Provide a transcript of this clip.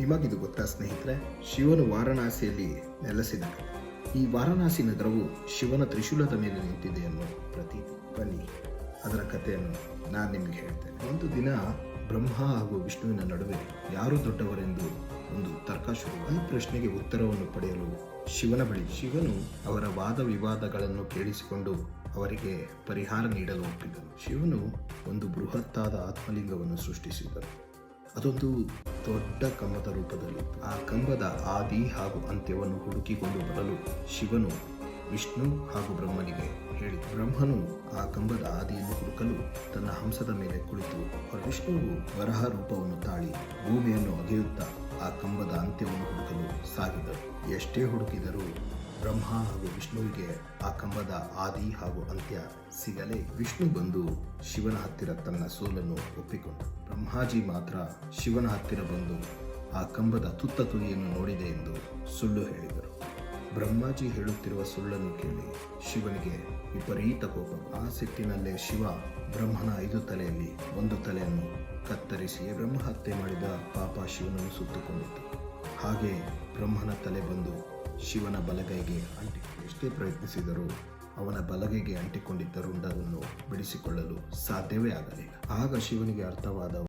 ನಿಮಗಿದು ಗೊತ್ತಾ ಸ್ನೇಹಿತರೆ, ಶಿವನು ವಾರಣಾಸಿಯಲ್ಲಿ ನೆಲೆಸಿದನು. ಈ ವಾರಣಾಸಿ ನಗರವು ಶಿವನ ತ್ರಿಶೂಲದ ಮೇಲೆ ನಿಂತಿದೆ ಎನ್ನುವ ಪ್ರತೀತಿ. ಬನ್ನಿ, ಅದರ ಕಥೆಯನ್ನು ನಾನು ನಿಮಗೆ ಹೇಳ್ತೇನೆ. ಒಂದು ದಿನ ಬ್ರಹ್ಮ ಹಾಗೂ ವಿಷ್ಣುವಿನ ನಡುವೆ ಯಾರು ದೊಡ್ಡವರೆಂದು ಒಂದು ತರ್ಕ ಶುರು. ಈ ಪ್ರಶ್ನೆಗೆ ಉತ್ತರವನ್ನು ಪಡೆಯಲು ಶಿವನ ಬಳಿ ಶಿವನು ಅವರ ವಾದ ವಿವಾದಗಳನ್ನು ಕೇಳಿಸಿಕೊಂಡು ಅವರಿಗೆ ಪರಿಹಾರ ನೀಡಲು ಒಪ್ಪಿದನು. ಶಿವನು ಒಂದು ಬೃಹತ್ತಾದ ಆತ್ಮಲಿಂಗವನ್ನು ಸೃಷ್ಟಿಸಿದನು. ಅದೊಂದು ದೊಡ್ಡ ಕಂಬದ ರೂಪದಲ್ಲಿ ಆ ಕಂಬದ ಆದಿ ಹಾಗೂ ಅಂತ್ಯವನ್ನು ಹುಡುಕಿಕೊಂಡು ಬರಲು ಶಿವನು, ವಿಷ್ಣು ಹಾಗೂ ಬ್ರಹ್ಮನಿಗೆ ಹೇಳಿ ಬ್ರಹ್ಮನು ಆ ಕಂಬದ ಆದಿಯನ್ನು ಹುಡುಕಲು ತನ್ನ ಹಂಸದ ಮೇಲೆ ಕುಳಿತು ವಿಷ್ಣುವು ವರಹ ರೂಪವನ್ನು ತಾಳಿ ಭೂಮಿಯನ್ನು ಅಗೆಯುತ್ತಾ ಆ ಕಂಬದ ಅಂತ್ಯವನ್ನು ಹುಡುಕಲು ಸಾಗಿದರು. ಎಷ್ಟೇ ಹುಡುಕಿದರೂ ಬ್ರಹ್ಮ ಹಾಗೂ ವಿಷ್ಣುವಿಗೆ ಆ ಕಂಬದ ಆದಿ ಹಾಗೂ ಅಂತ್ಯ ಸಿಗಲೇ. ವಿಷ್ಣು ಬಂದು ಶಿವನ ಹತ್ತಿರ ತನ್ನ ಸೋಲನ್ನು ಒಪ್ಪಿಕೊಂಡ. ಬ್ರಹ್ಮಾಜಿ ಮಾತ್ರ ಶಿವನ ಹತ್ತಿರ ಬಂದು ಆ ಕಂಬದ ತುತ್ತ ತುದಿಯನ್ನು ನೋಡಿದೆ ಎಂದು ಸುಳ್ಳು ಹೇಳಿದರು. ಬ್ರಹ್ಮಾಜಿ ಹೇಳುತ್ತಿರುವ ಸುಳ್ಳನ್ನು ಕೇಳಿ ಶಿವನಿಗೆ ವಿಪರೀತ ಕೋಪ. ಆ ಸಿಟ್ಟಿನಲ್ಲೇ ಶಿವ ಬ್ರಹ್ಮನ ಐದು ತಲೆಯಲ್ಲಿ ಒಂದು ತಲೆಯನ್ನು ಕತ್ತರಿಸಿ ಬ್ರಹ್ಮ ಹತ್ಯೆ ಮಾಡಿದ ಪಾಪ ಶಿವನನ್ನು ಸುತ್ತುಕೊಂಡಿತು. ಹಾಗೆ ಬ್ರಹ್ಮನ ತಲೆ ಬಂದು ಶಿವನ ಬಲಗೈಗೆ ಅಂಟಿ ಎಷ್ಟೇ ಪ್ರಯತ್ನಿಸಿದರೂ ಅವನ ಬಲಗೈಗೆ ಅಂಟಿಕೊಂಡಿದ್ದ ರುಂಡವನ್ನು ಬಿಡಿಸಿಕೊಳ್ಳಲು ಸಾಧ್ಯವೇ ಆಗಲಿಲ್ಲ. ಆಗ ಶಿವನಿಗೆ ಅರ್ಥವಾದ